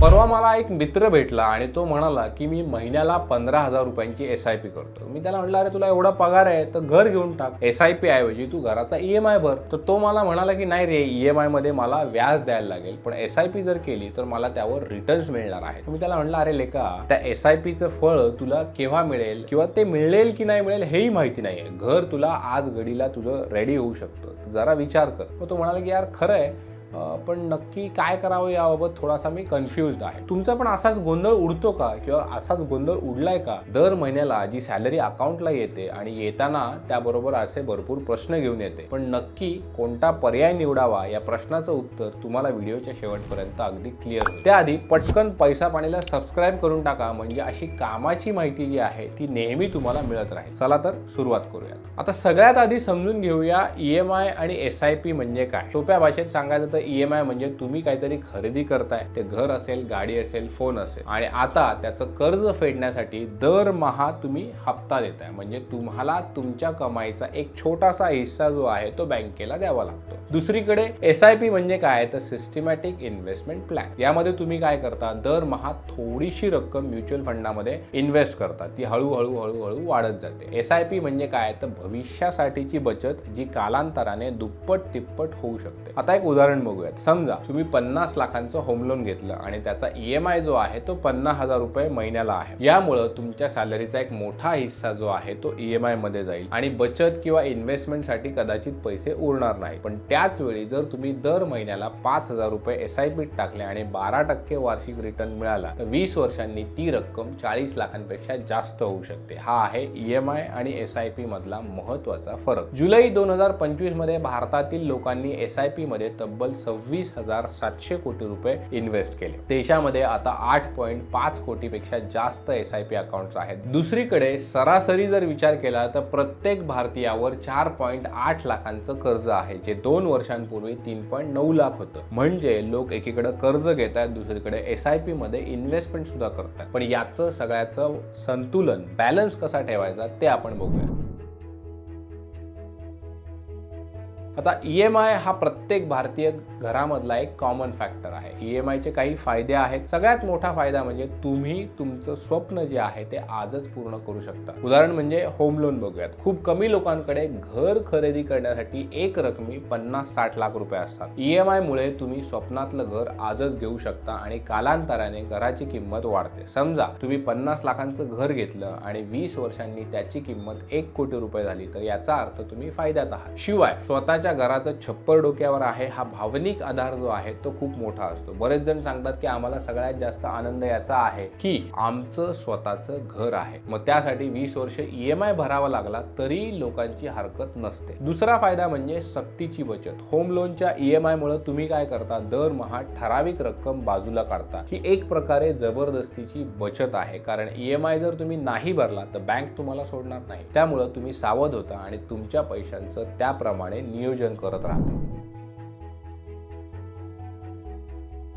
परवा मला एक मित्र भेटला आणि तो म्हणाला की मी महिन्याला पंधरा हजार रुपयांची एस आय पी करतो. मी त्याला म्हटलं अरे तुला एवढा पगार आहे तर घर घेऊन टाक. एस आय पी ऐवजी तू घराचा ई एम आय भर. तर तो मला म्हणाला की नाही रे ई एम आयमध्ये मला व्याज द्यायला लागेल. पण एस आय पी जर केली तर मला त्यावर रिटर्न्स मिळणार आहे मी त्याला म्हटलं अरे लेका त्या एस आय पीचं फळ तुला केव्हा मिळेल? किंवा ते मिळेल की नाही मिळेल हेही माहिती नाही आहे घर तुला आज घडीला तुझं रेडी होऊ शकतं. जरा विचार कर. मग तो म्हणाला की यार खरं आहे. पण नक्की काय करावं याबाबत थोडासा मी कन्फ्युज्ड आहे. तुमचा पण असाच गोंधळ उडतो का? किंवा असाच गोंधळ उडलाय का? दर महिन्याला जी सॅलरी अकाउंटला येते आणि येताना त्याबरोबर असे भरपूर प्रश्न घेऊन येते. पण नक्की कोणता पर्याय निवडावा या प्रश्नाचं उत्तर तुम्हाला व्हिडिओच्या शेवटपर्यंत अगदी क्लिअर होईल. त्याआधी पटकन पैसा पाणीला सबस्क्राईब करून टाका. म्हणजे अशी कामाची माहिती जी आहे ती नेहमी तुम्हाला मिळत राहील. चला तर सुरुवात करूयात. आता सगळ्यात आधी समजून घेऊया ई एम आय आणि एस आय पी म्हणजे काय? सोप्या भाषेत सांगायचं तर ई एम आय म्हणजे तुम्ही काहीतरी खरेदी करताय ते घर असेल गाडी असेल फोन असेल. आणि आता त्याचं कर्ज फेडण्यासाठी दरमहा तुम्ही हप्ता देताय. म्हणजे तुम्हाला तुमच्या कमाईचा एक छोटासा हिस्सा जो आहे तो बँकेला द्यावा लागतो. दुसरीकडे एस आय पी म्हणजे काय? तर सिस्टमॅटिक इन्व्हेस्टमेंट प्लॅन यामध्ये तुम्ही काय करता? दरमहा थोडीशी रक्कम म्युच्युअल फंडामध्ये इन्व्हेस्ट करता. ती हळूहळू हळूहळू वाढत जाते. एस आय पी म्हणजे काय? तर भविष्यासाठीची बचत जी कालांतराने दुप्पट तिप्पट होऊ शकते. आता एक उदाहरण बघूयात. समजा तुम्ही पन्नास लाखांचं होम लोन घेतलं आणि त्याचा ई एम आय जो आहे तो पन्नास हजार रुपये महिन्याला आहे. यामुळं तुमच्या सॅलरीचा एक मोठा हिस्सा जो आहे तो ई एम आयमध्ये जाईल आणि बचत किंवा इन्व्हेस्टमेंटसाठी कदाचित पैसे उरणार नाही पण त्याच वेळी जर तुम्ही दर महिन्याला पाच हजार रुपये एस आय पीत टाकले आणि बारा टक्के वार्षिक रिटर्न मिळाला तर वीस वर्षांनी ती रक्कम चाळीस लाखांपेक्षा जास्त होऊ शकते. हा आहे ई एम आय आणि एस आय पी मधला महत्त्वाचा फरक. जुलै दोन हजार पंचवीसमध्ये भारतातील लोकांनी एस आय पी मध्ये तब्बल सव्वीस हजार सातशे कोटी रुपये इन्व्हेस्ट केले. देशामध्ये आता आठ पॉईंट पाच कोटीपेक्षा जास्त एस आय पी अकाउंट्स आहेत. दुसरीकडे सरासरी जर विचार केला तर प्रत्येक भारतीयावर चार पॉईंट आठ लाखांचं कर्ज आहे जे दोन वर्षांपूर्वी तीन पॉईंट नऊ लाख होतं. म्हणजे लोक एकीकडे कर्ज घेत आहेत दुसरीकडे एस आय पी मध्ये इन्व्हेस्टमेंट सुद्धा करतात पण याचं सगळ्याचं संतुलन बॅलन्स कसा ठेवायचा ते आपण बघूया. आता ई एम आय हा प्रत्येक भारतीय घरामधला एक कॉमन फॅक्टर आहे. ई एम आयचे काही फायदे आहेत. सगळ्यात मोठा फायदा म्हणजे तुम्ही तुमचं स्वप्न जे आहे ते आजच पूर्ण करू शकता. उदाहरण म्हणजे होम लोन बघूयात. खूप कमी लोकांकडे घर खरेदी करण्यासाठी एक रकमी पन्नास साठ लाख रुपये असतात. ई एम आय मुळे तुम्ही स्वप्नातलं घर आजच घेऊ शकता आणि कालांतराने घराची किंमत वाढते. समजा तुम्ही पन्नास लाखांचं घर घेतलं आणि वीस वर्षांनी त्याची किंमत एक कोटी रुपये झाली तर याचा अर्थ तुम्ही फायद्यात आहात. शिवाय स्वतःच्या घराचं छप्पर डोक्यावर आहे हा भावनिक आधार जो आहे तो खूप मोठा असतो. बरेच जण सांगतात की आम्हाला सगळ्यात जास्त आनंद याचा आहे की आमचं स्वतःचं घर आहे. मग त्यासाठी वीस वर्ष ई एम आय भरावा लागला तरी लोकांची हरकत नसते. दुसरा फायदा म्हणजे सक्तीची बचत. होम लोनच्या ई एम आय मुळे तुम्ही काय करता? दरमहा ठराविक रक्कम बाजूला काढता ही एक प्रकारे जबरदस्तीची बचत आहे. कारण ई एम आय जर तुम्ही नाही भरला तर बँक तुम्हाला सोडणार नाही. त्यामुळं तुम्ही सावध होता आणि तुमच्या पैशांचं त्याप्रमाणे नियोजन करत राहते.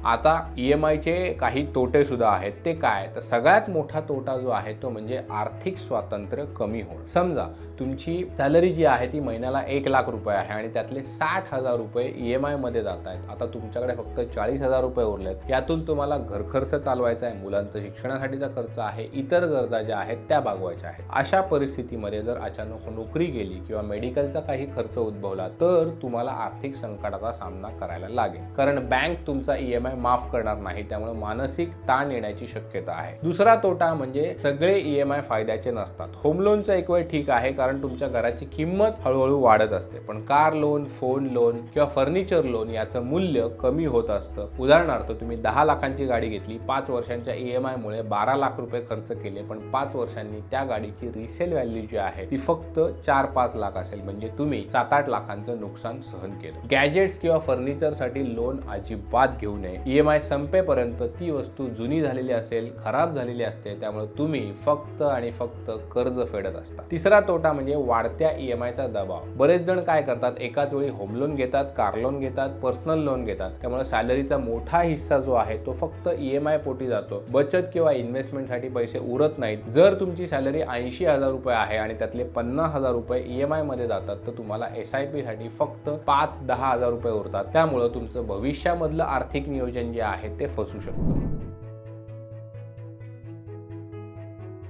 आता ई एम आयचे काही तोटे सुद्धा आहेत. ते काय? तर सगळ्यात मोठा तोटा जो आहे तो म्हणजे आर्थिक स्वातंत्र्य कमी होणं. समजा तुमची सॅलरी जी आहे ती महिन्याला एक लाख रुपये आहे आणि त्यातले साठ हजार रुपये ई एम आयमध्ये जात आहेत. आता तुमच्याकडे फक्त चाळीस हजार रुपये उरलेत. यातून तुम्हाला घर खर्च चालवायचा आहे मुलांचं शिक्षणासाठीचा खर्च आहे इतर गरजा ज्या आहेत त्या भागवायच्या आहेत. अशा परिस्थितीमध्ये जर अचानक नोकरी गेली किंवा मेडिकलचा काही खर्च उद्भवला तर तुम्हाला आर्थिक संकटाचा सामना करायला लागेल. कारण बँक तुमचा ई एम आय माफ करणार नाही त्यामुळे मानसिक ताण येण्याची शक्यता आहे. दुसरा तोटा म्हणजे सगळे ई एम आय फायद्याचे नसतात. होम लोनचं एक वेळ ठीक आहे कारण कारण तुमच्या घराची किंमत हळूहळू वाढत असते. पण कार लोन फोन लोन किंवा फर्निचर लोन याचं मूल्य कमी होत असतं. उदाहरणार्थ तुम्ही दहा लाखांची गाडी घेतली पाच वर्षांच्या ई एम आयमुळे बारा लाख रुपये खर्च केले पण पाच वर्षांनी त्या गाडीची रिसेल व्हॅल्यू जी आहे ती फक्त चार पाच लाख असेल. म्हणजे तुम्ही सात आठ लाखांचं नुकसान सहन केलं. गॅजेट्स किंवा फर्निचरसाठी लोन अजिबात घेऊ नये. ई एम आय संपेपर्यंत ती वस्तू जुनी झालेली असेल खराब झालेली असते त्यामुळे तुम्ही फक्त आणि फक्त कर्ज फेडत असता. तिसरा तोटा म्हणजे वाढत्या ई एम आयचा दबाव. बरेच जण काय करतात एकाच वेळी होम लोन घेतात कार लोन घेतात पर्सनल लोन घेतात. त्यामुळे सॅलरीचा मोठा हिस्सा जो आहे तो फक्त ई एम आय पोटी जातो. बचत किंवा इन्व्हेस्टमेंटसाठी पैसे उरत नाहीत. जर तुमची सॅलरी ऐंशी हजार रुपये आहे आणि त्यातले पन्नास हजार रुपये ई एम आयमध्ये जातात तर तुम्हाला एस आय पी साठी फक्त पाच दहा हजार रुपये उरतात. त्यामुळं तुमचं भविष्यामधलं आर्थिक नियोजन जे आहे ते फसू शकतं.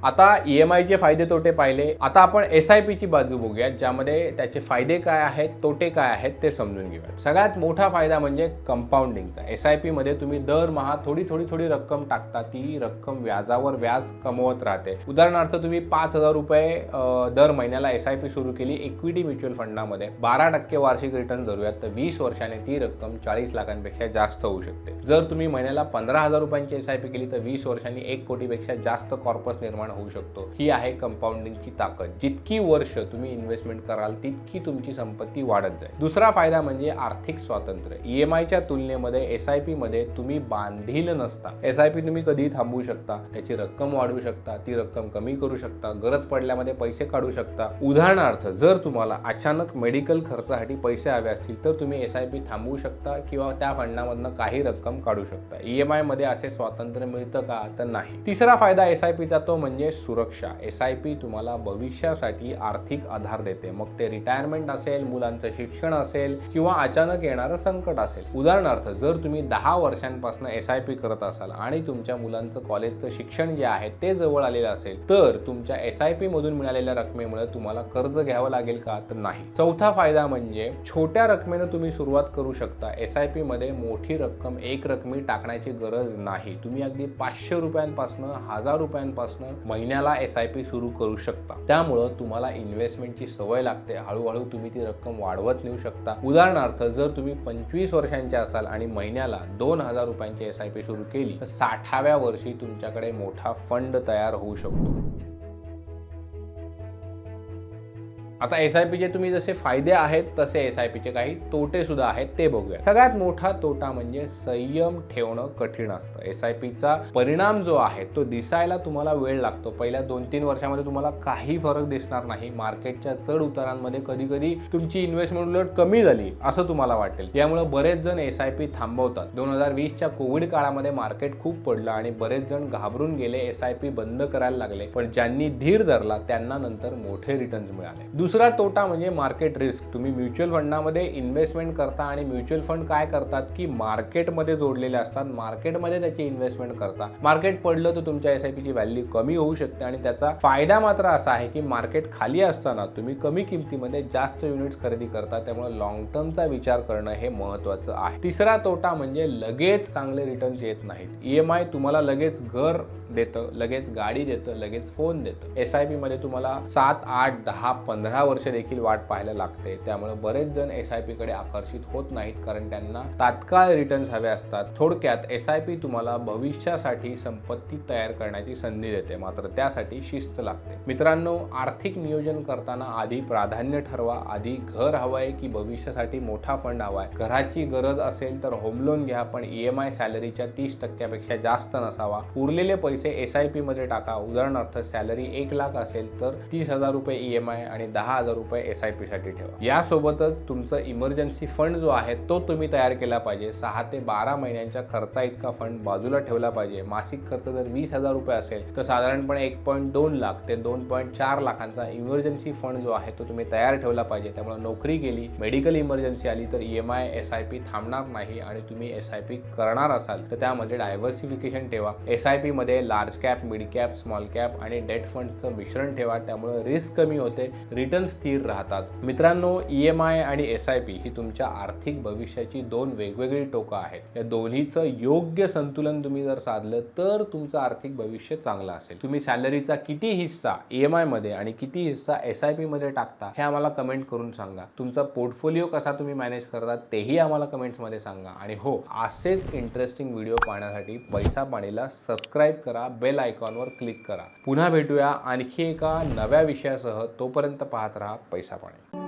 आता ई एम आयचे फायदे तोटे पाहिले. आता आपण एस आय पीची बाजू बघूया ज्यामध्ये त्याचे फायदे काय आहेत तोटे काय आहेत ते समजून घेऊयात. सगळ्यात मोठा फायदा म्हणजे कंपाऊंडिंगचा एस आय पीमध्ये तुम्ही दरमहा थोडी थोडी थोडी रक्कम टाकता ती रक्कम व्याजावर व्याज कमवत राहते. उदाहरणार्थ तुम्ही पाच हजार रुपये दर महिन्याला एस आय पी सुरू केली इक्विटी म्युच्युअल फंडामध्ये बारा टक्के वार्षिक रिटर्न धरूयात तर वीस वर्षाने ती रक्कम चाळीस लाखांपेक्षा जास्त होऊ शकते. जर तुम्ही महिन्याला पंधरा हजार रुपयांची एस आय पी केली तर वीस वर्षांनी एक कोटीपेक्षा जास्त कॉर्पस निर्माण होऊ शकतो. ही आहे कंपाऊंडिंगची ताकद. जितकी वर्ष तुम्ही इन्व्हेस्टमेंट कराल तितकी तुमची संपत्ती वाढत जाईल. दुसरा फायदा म्हणजे आर्थिक स्वातंत्र्य. ई एम आयच्या तुलनेमध्ये एस आय पी मध्ये तुम्ही बांधील नसता. एस आय पी तुम्ही कधीही थांबवू शकता. त्याची रक्कम वाढवू शकता. ती रक्कम कमी करू शकता. गरज पडल्यामध्ये पैसे काढू शकता. उदाहरणार्थ जर तुम्हाला अचानक मेडिकल खर्चासाठी पैसे हवे असतील तर तुम्ही एस आय पी थांबवू शकता किंवा त्या फंडामधनं काही रक्कम काढू शकता. ई एममध्ये असे स्वातंत्र्य मिळतं का? तर नाही. तिसरा फायदा एस आय पीचा तो म्हणजे म्हणजे सुरक्षा. एस आय पी तुम्हाला भविष्यासाठी आर्थिक आधार देते. मग ते रिटायरमेंट असेल मुलांचं शिक्षण असेल किंवा अचानक येणारं संकट असेल. उदाहरणार्थ जर तुम्ही दहा वर्षांपासून एस आय पी करत असाल आणि तुमच्या मुलांचं कॉलेजचं शिक्षण जे आहे ते जवळ आलेलं असेल तर तुमच्या एस आय पी मधून मिळालेल्या रकमेमुळे तुम्हाला कर्ज घ्यावं लागेल का? तर नाही. चौथा फायदा म्हणजे छोट्या रकमेनं तुम्ही सुरुवात करू शकता. एस आय पी मध्ये मोठी रक्कम एक रकमी टाकण्याची गरज नाही. तुम्ही अगदी पाचशे रुपयांपासून हजार रुपयांपासून महिन्याला एस आय पी सुरू करू शकता. त्यामुळं तुम्हाला इन्व्हेस्टमेंटची सवय लागते. हळूहळू तुम्ही ती रक्कम वाढवत नेऊ शकता. उदाहरणार्थ जर तुम्ही पंचवीस वर्षांचे असाल आणि महिन्याला दोन हजार रुपयांची एस आय पी सुरू केली तर साठाव्या वर्षी तुमच्याकडे मोठा फंड तयार होऊ शकतो. आता एस आय पीचे तुम्ही जसे फायदे आहेत तसे एस आय पीचे काही तोटे सुद्धा आहेत ते बघूया. सगळ्यात मोठा तोटा म्हणजे संयम ठेवणं कठीण असतं. एस आय पीचा परिणाम जो आहे तो दिसायला तुम्हाला वेळ लागतो. पहिल्या दोन तीन वर्षामध्ये तुम्हाला काही फरक दिसणार नाही. मार्केटच्या चढ उतारांमध्ये कधी कधी तुमची इन्व्हेस्टमेंट उलट कमी झाली असं तुम्हाला वाटेल. यामुळे बरेच जण एस आय पी थांबवतात. दोन हजार वीसच्या कोविड काळामध्ये मार्केट खूप पडलं आणि बरेच जण घाबरून गेले एस आय पी बंद करायला लागले. पण ज्यांनी धीर धरला त्यांना नंतर मोठे रिटर्न्स मिळाले. दुसरा तोटा म्हणजे मार्केट रिस्क. तुम्ही म्युच्युअल फंडामध्ये इन्व्हेस्टमेंट करता आणि म्युच्युअल फंड काय करतात? की मार्केटमध्ये जोडलेले असतात. मार्केटमध्ये त्याची इन्व्हेस्टमेंट करता. मार्केट पडलं तर तुमच्या एस आय पीची व्हॅल्यू कमी होऊ शकते आणि त्याचा फायदा मात्र असा आहे की मार्केट खाली असताना तुम्ही कमी किमतीमध्ये जास्त युनिट्स खरेदी करता. त्यामुळे लॉंग टर्मचा विचार करणं हे महत्वाचं आहे. तिसरा तोटा म्हणजे लगेच चांगले रिटर्न्स येत नाहीत. ई एम आय तुम्हाला लगेच घर देतं लगेच गाडी देतं लगेच फोन देतं. एस आय पीमध्ये तुम्हाला सात आठ दहा पंधरा वर्ष देखील वाट पाहायला लागते. त्यामुळे बरेच जण एस आयकडे आकर्षित होत नाहीत कारण त्यांना तात्काळ रिटर्न्स हवे असतात. थोडक्यात एस आय पी तुम्हाला भविष्यासाठी संपत्ती तयार करण्याची संधी देते. मात्र त्यासाठी शिस्त लागते. मित्रांनो आर्थिक नियोजन करताना आधी प्राधान्य ठरवा. आधी घर हवंय की भविष्यासाठी मोठा फंड हवाय. घराची गरज असेल तर होम लोन घ्या पण ई एम आय सॅलरीच्या तीस टक्क्यापेक्षा जास्त नसावा. उरलेले पैसे एस आय पी मध्ये टाका. उदाहरणार्थ सॅलरी एक लाख असेल तर तीस हजार रुपये ई एम आय आणि दहा दहा हजार रुपये एस आय पीसाठी ठेवा. यासोबतच तुमचं इमर्जन्सी फंड जो आहे तो तुम्ही तयार केला पाहिजे. सहा ते बारा महिन्यांच्या खर्चा इतका फंड बाजूला ठेवला पाहिजे. मासिक खर्च जर वीस हजार रुपये असेल तर साधारणपणे एक पॉईंट दोन लाख ते दोन पॉईंट चार लाखांचा इमर्जन्सी फंड जो आहे तो तुम्ही तयार ठेवला पाहिजे. त्यामुळे नोकरी गेली मेडिकल इमर्जन्सी आली तर E M I S I P थांबणार नाही आणि तुम्ही एस आय पी करणार असाल तर त्यामध्ये डायव्हर्सिफिकेशन ठेवा. एस आय पी मध्ये large cap mid cap small cap आणि डेट फंडचं मिश्रण ठेवा. त्यामुळे रिस्क कमी होते. रिटर्न स्थिर राहतात. मित्रांनो ई एम आय आणि एस आय पी ही तुमच्या आर्थिक भविष्याची दोन वेगवेगळी टोकं आहेत. या दोन्हीचं योग्य संतुलन तुम्ही जर साधलं तर तुमचं आर्थिक भविष्य चांगलं असेल. तुम्ही सॅलरीचा किती हिस्सा ई एम आयमध्ये आणि किती हिस्सा एस आय पीमध्ये टाकता हे आम्हाला कमेंट करून सांगा. तुमचा पोर्टफोलिओ कसा तुम्ही मॅनेज करता तेही आम्हाला कमेंट्समध्ये सांगा. आणि हो असेच इंटरेस्टिंग व्हिडिओ पाहण्यासाठी पैसा पाणीला सबस्क्राईब करा बेल आयकॉनवर क्लिक करा. पुन्हा भेटूया आणखी एका नव्या विषयासह तोपर्यंत पाहत राहा पैसा पाणी